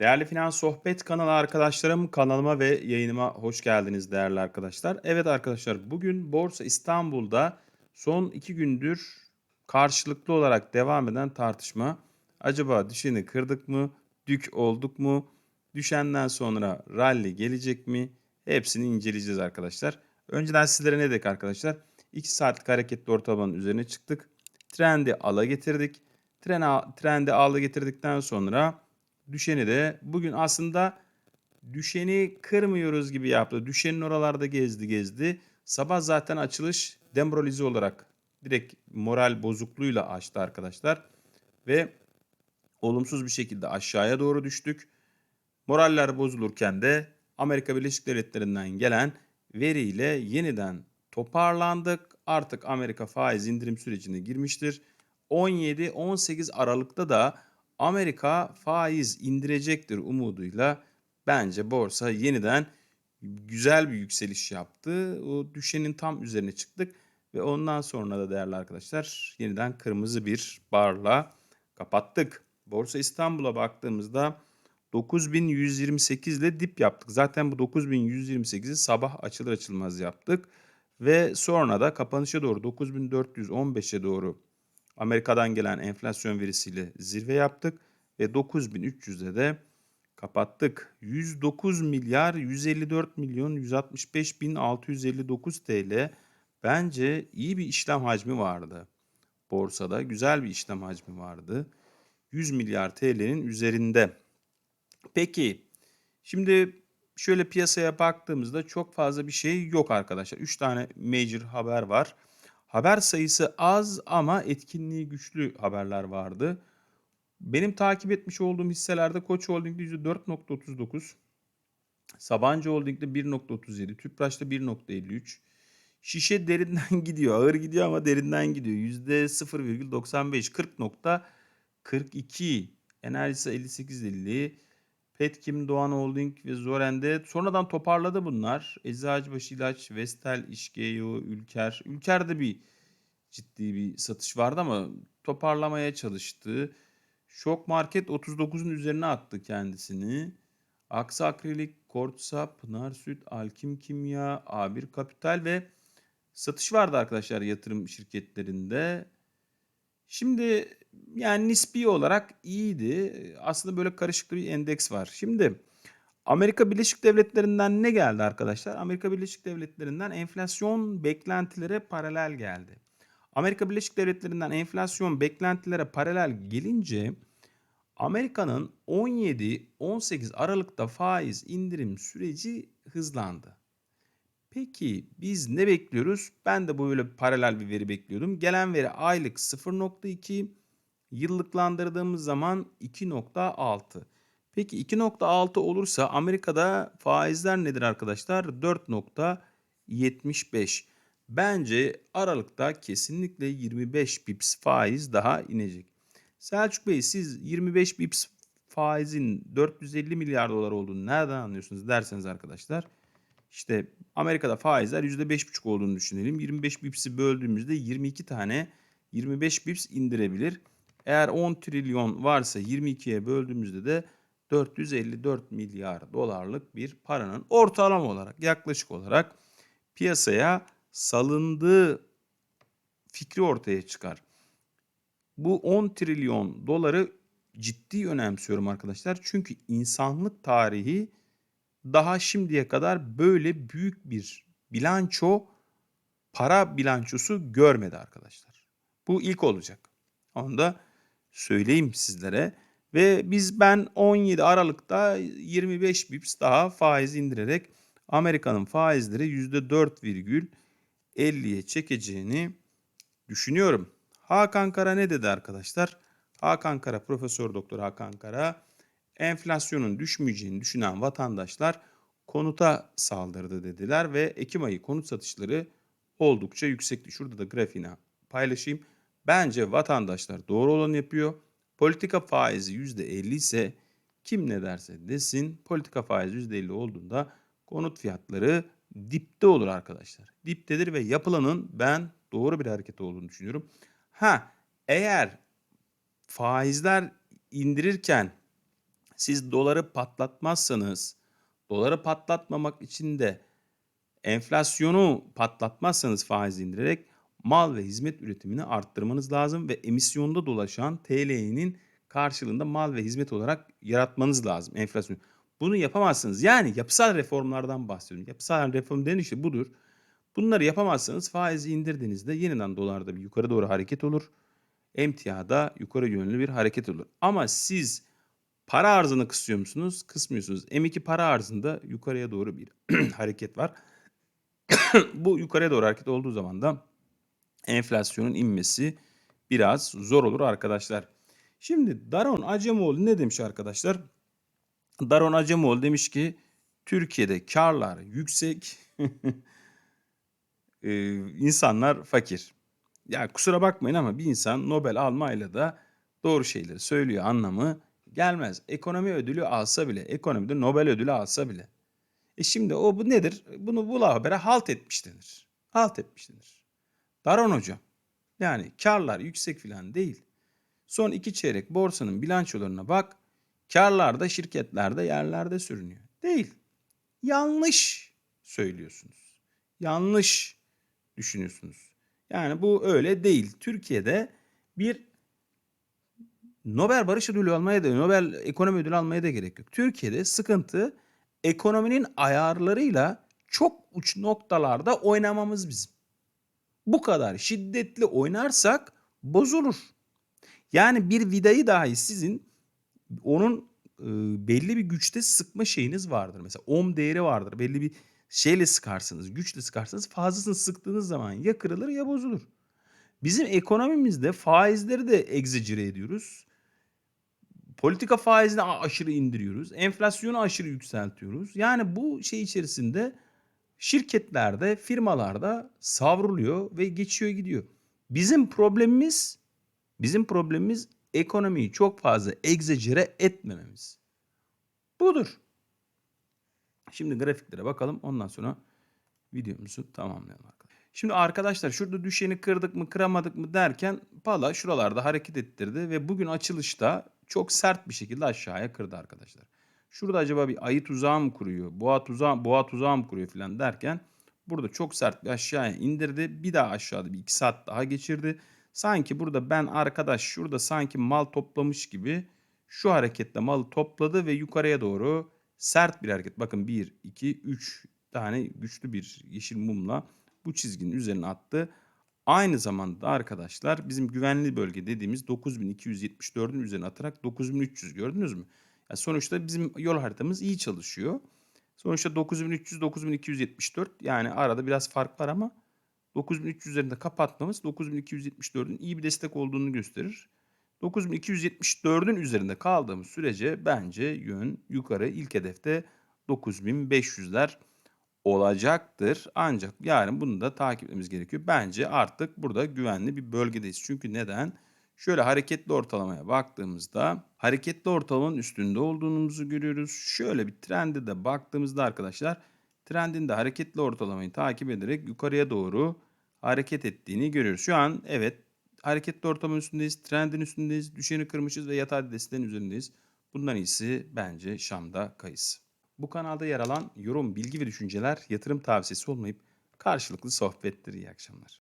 Değerli Finans Sohbet kanalı arkadaşlarım, kanalıma ve yayınıma hoş geldiniz değerli arkadaşlar. Evet arkadaşlar bugün Borsa İstanbul'da son iki gündür karşılıklı olarak devam eden tartışma. Acaba düşeni kırdık mı, dük olduk mu, düşenden sonra rally gelecek mi? Hepsini inceleyeceğiz arkadaşlar. Önceden sizlere ne dedik arkadaşlar? 2 saatlik hareketli ortalamanın üzerine çıktık. Trendi ala getirdik. Treni, trendi ala getirdikten sonra düşeni de bugün aslında düşeni kırmıyoruz gibi yaptı. Düşenin oralarda gezdi gezdi. Sabah zaten açılış demoralize olarak direkt moral bozukluğuyla açtı arkadaşlar. Ve olumsuz bir şekilde aşağıya doğru düştük. Moraller bozulurken de Amerika Birleşik Devletleri'nden gelen veriyle yeniden toparlandık. Artık Amerika faiz indirim sürecine girmiştir. 17-18 Aralık'ta da Amerika faiz indirecektir umuduyla bence borsa yeniden güzel bir yükseliş yaptı. O düşenin tam üzerine çıktık ve ondan sonra da değerli arkadaşlar yeniden kırmızı bir barla kapattık. Borsa İstanbul'a baktığımızda 9128 ile dip yaptık. Zaten bu 9128'i sabah açılır açılmaz yaptık. Ve sonra da kapanışa doğru 9415'e doğru Amerika'dan gelen enflasyon verisiyle zirve yaptık ve 9300'de de kapattık. 109 milyar 154 milyon 165 bin 659 TL bence iyi bir işlem hacmi vardı. Borsada güzel bir işlem hacmi vardı. 100 milyar TL'nin üzerinde. Peki şimdi şöyle piyasaya baktığımızda çok fazla bir şey yok arkadaşlar. 3 tane major haber var. Haber sayısı az ama etkinliği güçlü haberler vardı. Benim takip etmiş olduğum hisselerde Koç Holding'de %4.39, Sabancı Holding'de 1.37, Tüpraş'ta 1.53. Şişe derinden gidiyor. Ağır gidiyor ama derinden gidiyor. %0,95, 40.42. Enerjisi 58.50. Petkim, Doğan Holding ve Zoren'de sonradan toparladı bunlar. Eczacıbaşı İlaç, Vestel, İşgeo, Ülker. Ülker'de bir ciddi bir satış vardı ama toparlamaya çalıştı. Şok Market 39'un üzerine attı kendisini. Aksa Akrilik, Kortsa, Pınar Süt, Alkim Kimya, A1 Kapital ve satış vardı arkadaşlar yatırım şirketlerinde. Şimdi yani nispi olarak iyiydi. Aslında böyle karışık bir endeks var. Şimdi Amerika Birleşik Devletleri'nden ne geldi arkadaşlar? Amerika Birleşik Devletleri'nden enflasyon beklentilere paralel geldi. Amerika Birleşik Devletleri'nden enflasyon beklentilere paralel gelince Amerika'nın 17-18 Aralık'ta faiz indirim süreci hızlandı. Peki biz ne bekliyoruz? Ben de böyle paralel bir veri bekliyordum. Gelen veri aylık 0.2, yıllıklandırdığımız zaman 2.6. Peki 2.6 olursa Amerika'da faizler nedir arkadaşlar? 4.75. Bence Aralık'ta kesinlikle 25 bips faiz daha inecek. Selçuk Bey siz 25 bips faizin 450 milyar dolar olduğunu nereden anlıyorsunuz derseniz arkadaşlar. İşte Amerika'da faizler %5,5 olduğunu düşünelim. 25 bips'i böldüğümüzde 22 tane 25 bips indirebilir. Eğer 10 trilyon varsa 22'ye böldüğümüzde de 454 milyar dolarlık bir paranın ortalama olarak yaklaşık olarak piyasaya salındığı fikri ortaya çıkar. Bu 10 trilyon doları ciddi önemsiyorum arkadaşlar. Çünkü insanlık tarihi daha şimdiye kadar böyle büyük bir bilanço para bilançosu görmedi arkadaşlar. Bu ilk olacak. Onu da söyleyeyim sizlere. Ve biz ben 17 Aralık'ta 25 bips daha faiz indirerek Amerika'nın faizleri %4,50'ye çekeceğini düşünüyorum. Hakan Kara ne dedi arkadaşlar? Hakan Kara, Profesör Doktor Hakan Kara, enflasyonun düşmeyeceğini düşünen vatandaşlar konuta saldırdı dediler ve Ekim ayı konut satışları oldukça yüksekti. Şurada da grafiğini paylaşayım. Bence vatandaşlar doğru olanı yapıyor. Politika faizi %50 ise kim ne derse desin politika faizi %50 olduğunda konut fiyatları dipte olur arkadaşlar. Diptedir ve yapılanın ben doğru bir hareket olduğunu düşünüyorum. Ha eğer faizler indirirken Siz doları patlatmazsanız, doları patlatmamak için de enflasyonu patlatmazsanız faiz indirerek mal ve hizmet üretimini arttırmanız lazım ve emisyonda dolaşan TL'nin karşılığında mal ve hizmet olarak yaratmanız lazım enflasyon. Bunu yapamazsınız. Yani yapısal reformlardan bahsediyorum. Yapısal reform denen işte budur. Bunları yapamazsanız faizi indirdiğinizde yeniden dolarda bir yukarı doğru hareket olur. Emtiada yukarı yönlü bir hareket olur. Ama siz para arzını kısıyor musunuz? Kısmıyorsunuz. M2 para arzında yukarıya doğru bir hareket var. Bu yukarıya doğru hareket olduğu zaman da enflasyonun inmesi biraz zor olur arkadaşlar. Şimdi Daron Acemoğlu ne demiş arkadaşlar? Daron Acemoğlu demiş ki Türkiye'de karlar yüksek, e, insanlar fakir. Ya kusura bakmayın ama bir insan Nobel almayla da doğru şeyleri söylüyor anlamı gelmez. Ekonomi ödülü alsa bile, ekonomide Nobel ödülü alsa bile. E şimdi o bu nedir? Bunu bu habere halt etmiş denir. Halt etmiş denir. Daron hocam. Yani karlar yüksek filan değil. Son iki çeyrek borsanın bilançolarına bak. Karlar da şirketlerde yerlerde sürünüyor. Değil. Yanlış söylüyorsunuz. Yanlış düşünüyorsunuz. Yani bu öyle değil. Türkiye'de bir Nobel Barış Ödülü almaya da Nobel Ekonomi Ödülü almaya da gerek yok. Türkiye'de sıkıntı ekonominin ayarlarıyla çok uç noktalarda oynamamız bizim. Bu kadar şiddetli oynarsak bozulur. Yani bir vidayı dahi sizin onun e, belli bir güçte sıkma şeyiniz vardır. Mesela ohm değeri vardır. Belli bir şeyle sıkarsınız, güçle sıkarsınız. Fazlasını sıktığınız zaman ya kırılır ya bozulur. Bizim ekonomimizde faizleri de egzecire ediyoruz. Politika faizini aşırı indiriyoruz. Enflasyonu aşırı yükseltiyoruz. Yani bu şey içerisinde şirketlerde, firmalarda savruluyor ve geçiyor gidiyor. Bizim problemimiz bizim problemimiz ekonomiyi çok fazla egzecire etmememiz. Budur. Şimdi grafiklere bakalım. Ondan sonra videomuzu tamamlayalım arkadaşlar. Şimdi arkadaşlar şurada düşeni kırdık mı kıramadık mı derken pala şuralarda hareket ettirdi ve bugün açılışta çok sert bir şekilde aşağıya kırdı arkadaşlar. Şurada acaba bir ayı tuzağı mı kuruyor, boğa tuzağı, boğa tuzağı mı kuruyor falan derken burada çok sert bir aşağıya indirdi. Bir daha aşağıda bir iki saat daha geçirdi. Sanki burada ben arkadaş şurada sanki mal toplamış gibi şu hareketle malı topladı ve yukarıya doğru sert bir hareket. Bakın 1, 2, 3 tane güçlü bir yeşil mumla bu çizginin üzerine attı. Aynı zamanda arkadaşlar bizim güvenli bölge dediğimiz 9274'ün üzerine atarak 9300 gördünüz mü? Yani sonuçta bizim yol haritamız iyi çalışıyor. Sonuçta 9300 9274 yani arada biraz fark var ama 9300 üzerinde kapatmamız 9274'ün iyi bir destek olduğunu gösterir. 9274'ün üzerinde kaldığımız sürece bence yön yukarı ilk hedefte 9500'ler olacaktır. Ancak yarın bunu da takip etmemiz gerekiyor. Bence artık burada güvenli bir bölgedeyiz. Çünkü neden? Şöyle hareketli ortalamaya baktığımızda hareketli ortalamanın üstünde olduğumuzu görüyoruz. Şöyle bir trende de baktığımızda arkadaşlar trendin de hareketli ortalamayı takip ederek yukarıya doğru hareket ettiğini görüyoruz. Şu an evet hareketli ortalamanın üstündeyiz, trendin üstündeyiz, düşeni kırmışız ve yatay desteğin üzerindeyiz. Bundan iyisi bence Şam'da kayısı. Bu kanalda yer alan yorum, bilgi ve düşünceler yatırım tavsiyesi olmayıp karşılıklı sohbettir. İyi akşamlar.